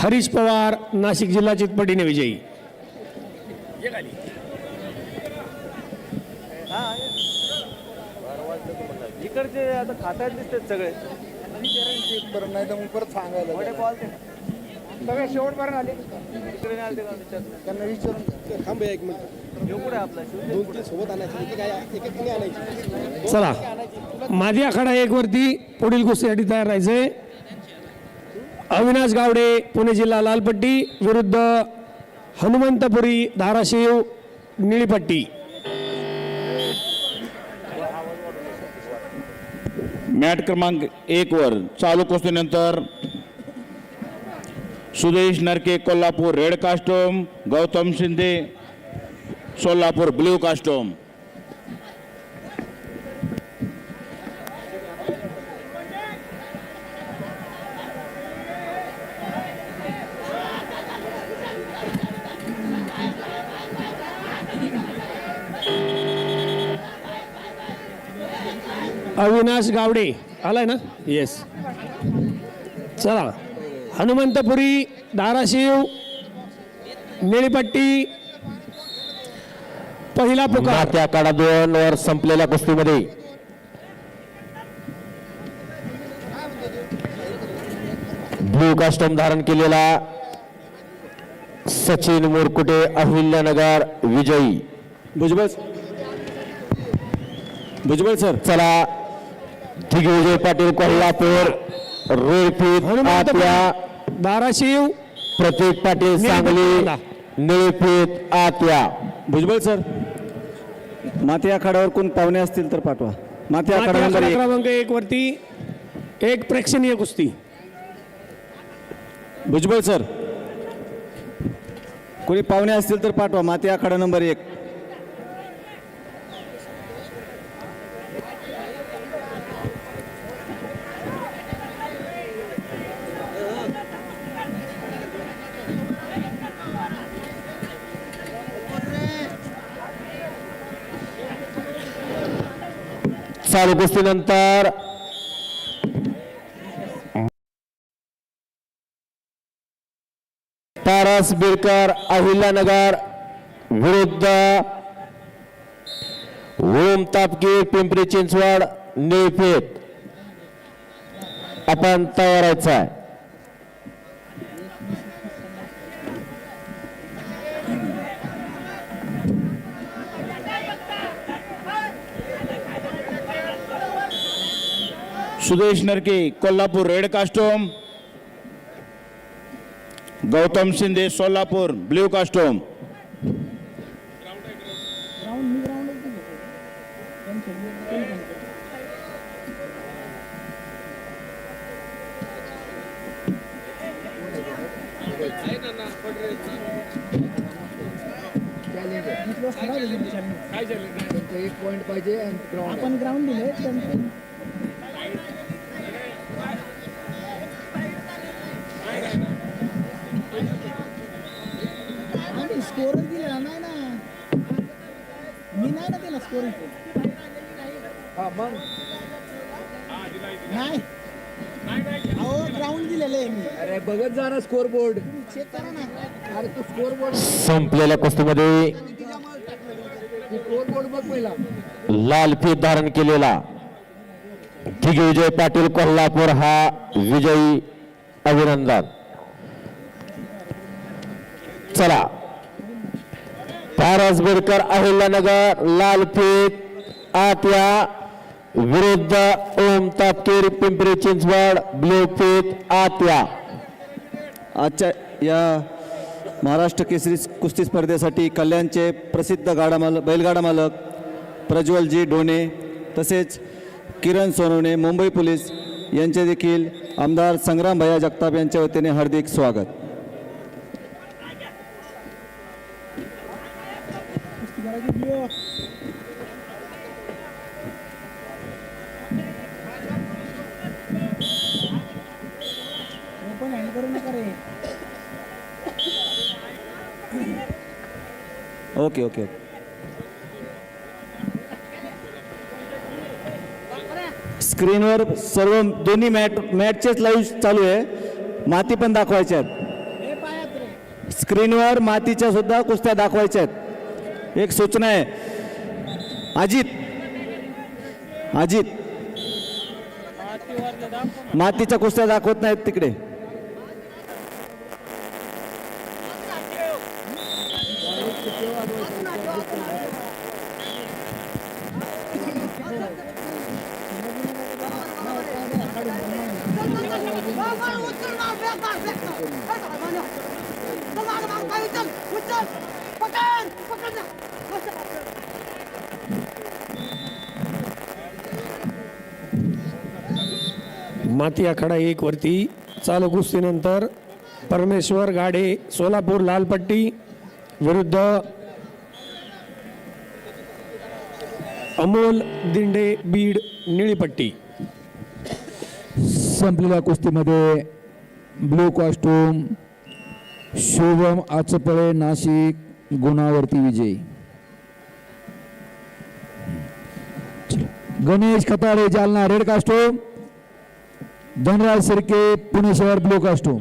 हरीश पवार नाशिक जिल्हा चितपटीने विजयी. इकडचे आता खात्यात दिसतात सगळे. बरं नाही तर मग परत सांगायला मोठे बॉल ते सगळे शेवटपर्यंत आले इकडे नाही आले. का विचार त्यांना विचारून थांब एक मिनिट. येऊ कुठे आपला शिव. दोन तीन सोबत आणायचे काय एक एक आणायची. चला. मादी आखाडा एक वरती पुढील कुस्तीसाठी तयार राहायचंय. अविनाश गावडे पुणे जिल्हा लालपट्टी विरुद्ध हनुमंतपुरी धाराशिव निळीपट्टी. मॅट क्रमांक एक वर चालू कुस्तीनंतर Sudesh Narke Kolhapur red costume Gautam Shinde Solapur blue costume. Avinash Gawade. आलाय ना? येस चला. हनुमंतपुरी धाराशिव निळीपट्टी. पहिला पुकार. त्या काळा दोन वर संपलेल्या कुस्तीमध्ये. ब्लू कास्टम धारण केलेला सचिन मुरकुटे अहिल्यानगर विजयी. भुजबळ. भुजबळ सर. चला. दिग्विजय पाटील कोल्हापूर रोहित आपल्या धाराशिव प्रतीक पाटील सांगली निळफीत आत्या भुजबळ सर माती आखाड्यावर कोण पाहुणे असतील तर पाठवा. माती आखाडा क्रमांक एक वरती एक प्रेक्षणीय कुस्ती. भुजबळ सर कोणी पाहुणे असतील तर पाठवा. माती आखाडा नंबर एक. चालू उपस्थितीनंतर पारस बिरकर अहिल्यानगर विरुद्ध. ओम तापकीर पिंपरी चिंचवड निळफेत आपण तयार व्हायचं आहे Sudesh Narke Kolhapur red costume Gautam Shinde Solapur blue costume एक पॉईंट पाहिजे आपण ग्राउंड दिले स्कोरच दिला नाही ना. मी नाही ना दिला स्कोर हा, मग? नाही. अहो ग्राउंड दिलेलं आहे मी. अरे बघत जा ना स्कोर बोर्ड चेक करा ना. अरे तू स्कोर बोर्ड संपलेल्या कुस्तीमध्ये स्कोर बोर्ड बघ पहिला. लाल फीत धारण केलेला दिग्विजय पाटील कोल्हापूर हा विजयी अभिनंदन. चला. पारस बिडकर अहिल्यानगर लालपेठ आत्या विरुद्ध ओम तापकीर पिंपरी चिंचवड ब्लू आत्या. आजच्या या महाराष्ट्र केसरी कुस्ती स्पर्धेसाठी कल्याणचे प्रसिद्ध गाडा मालक बैलगाडा मालक प्रज्वलजी डोणे तसेच किरण सोनवणे मुंबई पोलीस यांचे देखील आमदार संग्राम भैया जगताप यांच्या वतीने हार्दिक स्वागत कुस्ती करायची बियो. ओपन हँड करू नका रे. ओके ओके स्क्रीनवर सर्व दोन्ही मॅट मॅचचेच लाईव्ह चालू आहे. माती पण दाखवायच्या आहेत. स्क्रीनवर मातीच्या सुद्धा कुस्त्या दाखवायच्या आहेत. एक सूचना आहे. अजित अजित. मातीच्या कुस्त्या दाखवत नाहीत तिकडे. माती आखाडा एक वरती चालू कुस्तीनंतर परमेश्वर गाडे सोलापूर लालपट्टी विरुद्ध अमोल दिंडे बीड निळीपट्टी. संपलेल्या कुस्तीमध्ये ब्लू कॉस्ट्यूम शुभम आचपळे नाशिक गुणावरती विजयी. गणेश खताळे जालना रेड कॉस्ट्यूम धनराज सिरके पुणे शहर blue costume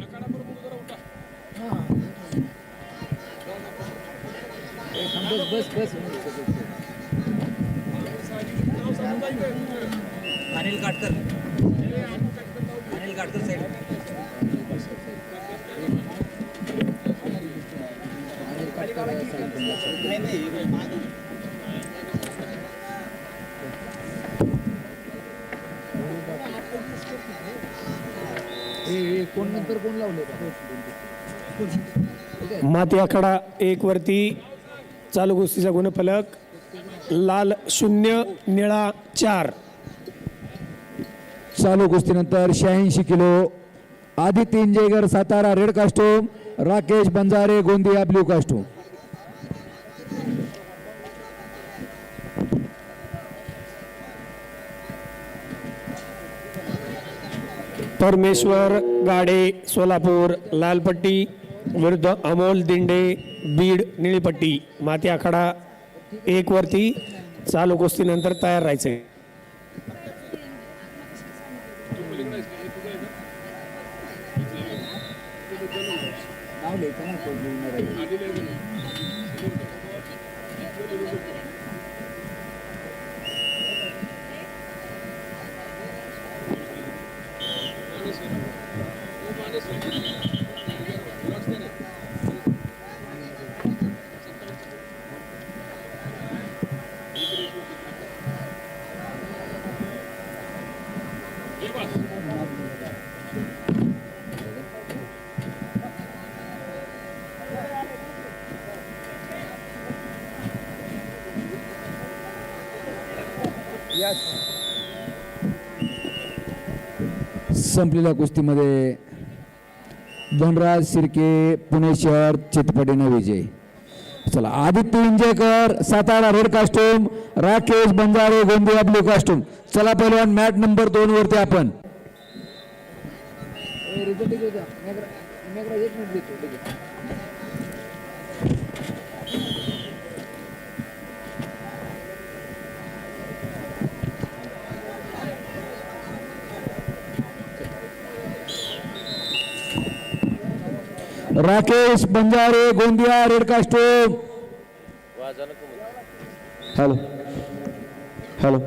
Anil Katkar Anil Katkar side कोण नंतर कोण लावले माती आखाडा एक वरती चालू गोष्टीचा गुणफलक लाल शून्य निळा चार. चालू कुस्तीनंतर शहाऐंशी kilo Aditya Injegar Satara red costume Rakesh Banjare Gondia blue costume Parmeshwar Gade Solapur लालपट्टी विरुद्ध अमोल दिंडे बीड निळीपट्टी माती आखाडा एकवरती चालू गोष्टीनंतर तयार राहायचे. संपलेल्या कुस्तीमध्ये धनराज सिरके पुणे शहर चितपटीनं विजय. चला Aditya Injekar Satara red costume Rakesh Banjare Gondia blue costume चला पहिलवान मॅट नंबर दोन वरती आपण. एक minute Rakesh Banjare Gondia red hello. Hello.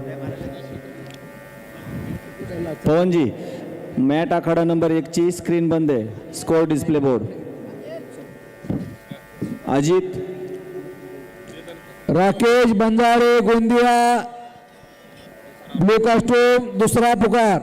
Pawanji mat आखाडा नंबर एकची स्क्रीन बंद आहे. Score display board. Ajit. Rakesh Banjare Gondia. Blue costume दुसरा पुकार.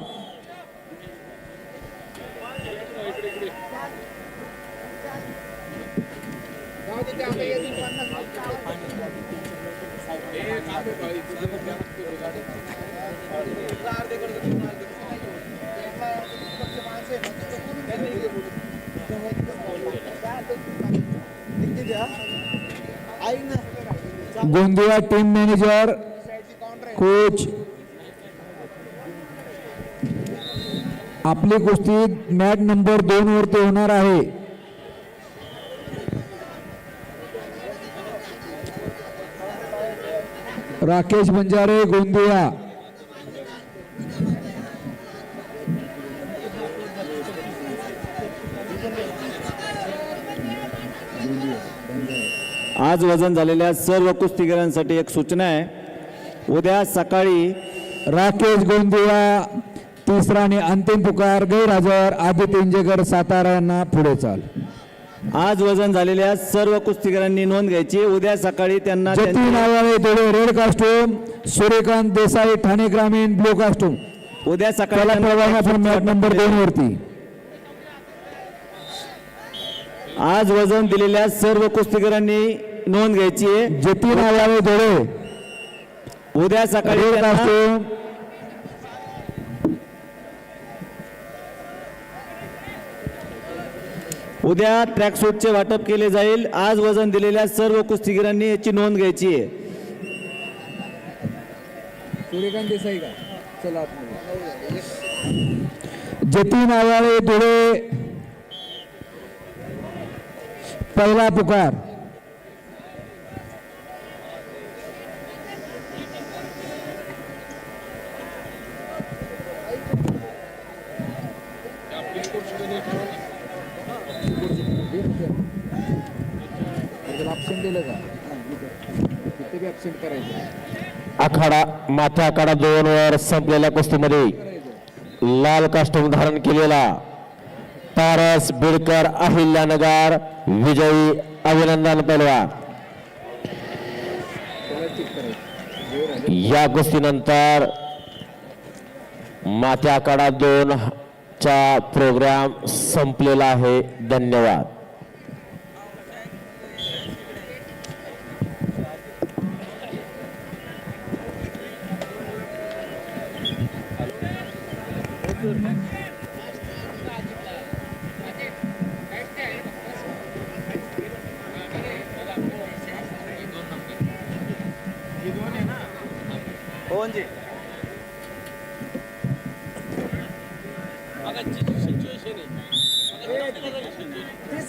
गोंदिया टीम मॅनेजर कोच आपली कुस्ती मॅच नंबर दोन वरती होणार आहे. राकेश बंजारे गोंदिया. आज वजन झालेल्या सर्व कुस्तीगिरांसाठी एक सूचना आहे. उद्या सकाळी राकेश गोंदिया तिसरा आणि अंतिम पुकार गैरहजर आदित्य इंजेकर सातारा यांना पुढे चाल. आज वजन झालेल्या सर्व कुस्तीगिरांनी नोंद घ्यायची. उद्या सकाळी त्यांना जतीन त्यांची- आवाळे धुळे रेड कास्टूम सूर्यकांत देसाई ठाणे ग्रामीण ब्लू कास्टूम उद्या सकाळी त्याला त्यांना नंबर दोन वरती. आज वजन दिलेल्या सर्व कुस्तीगिरांनी नोंद घ्यायची. आहे जतीन आवाळे धुळे उद्या सकाळी रेड त्यांना- कास्टूम उद्या ट्रॅकसूटचे वाटप केले जाईल. आज वजन दिलेल्या सर्व कुस्तीगिरांनी याची नोंद घ्यायची आहे. सूर्यकांत देसाई का? चला आतमध्ये. जतीन आवाळे धुळे. पहिला पुकार. त्याला का? तिथे बी ॲबसेंट करायचं? आखाडा माथा आखाडा दोन वर संपलेल्या कुस्तीमध्ये लाल कास्टूम धारण केलेला पारस बिडकर अहिल्यानगर विजयी अभिनंदन पैलवान या कुस्तीनंतर माथ्या आखाडा दोन चा प्रोग्राम संपलेला आहे. धन्यवाद तीच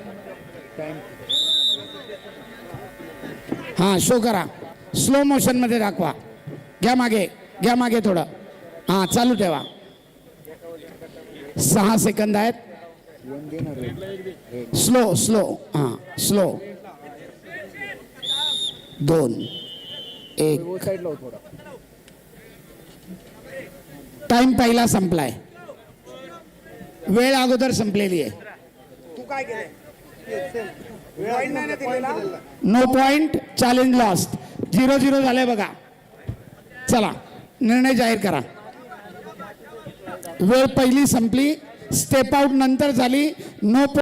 हां शो करा. स्लो मोशनमध्ये दाखवा. घ्या मागे घ्या मागे थोडं. हां चालू ठेवा. सहा सेकंद आहेत. स्लो स्लो हां स्लो दोन एक. टाइम पहिला संपलाय. वेळ अगोदर संपलेली आहे. No point challenge lost zero zero झालंय बघा. चला निर्णय जाहीर करा. वेळ पहिली संपली. स्टेप आउट नंतर झाली. नो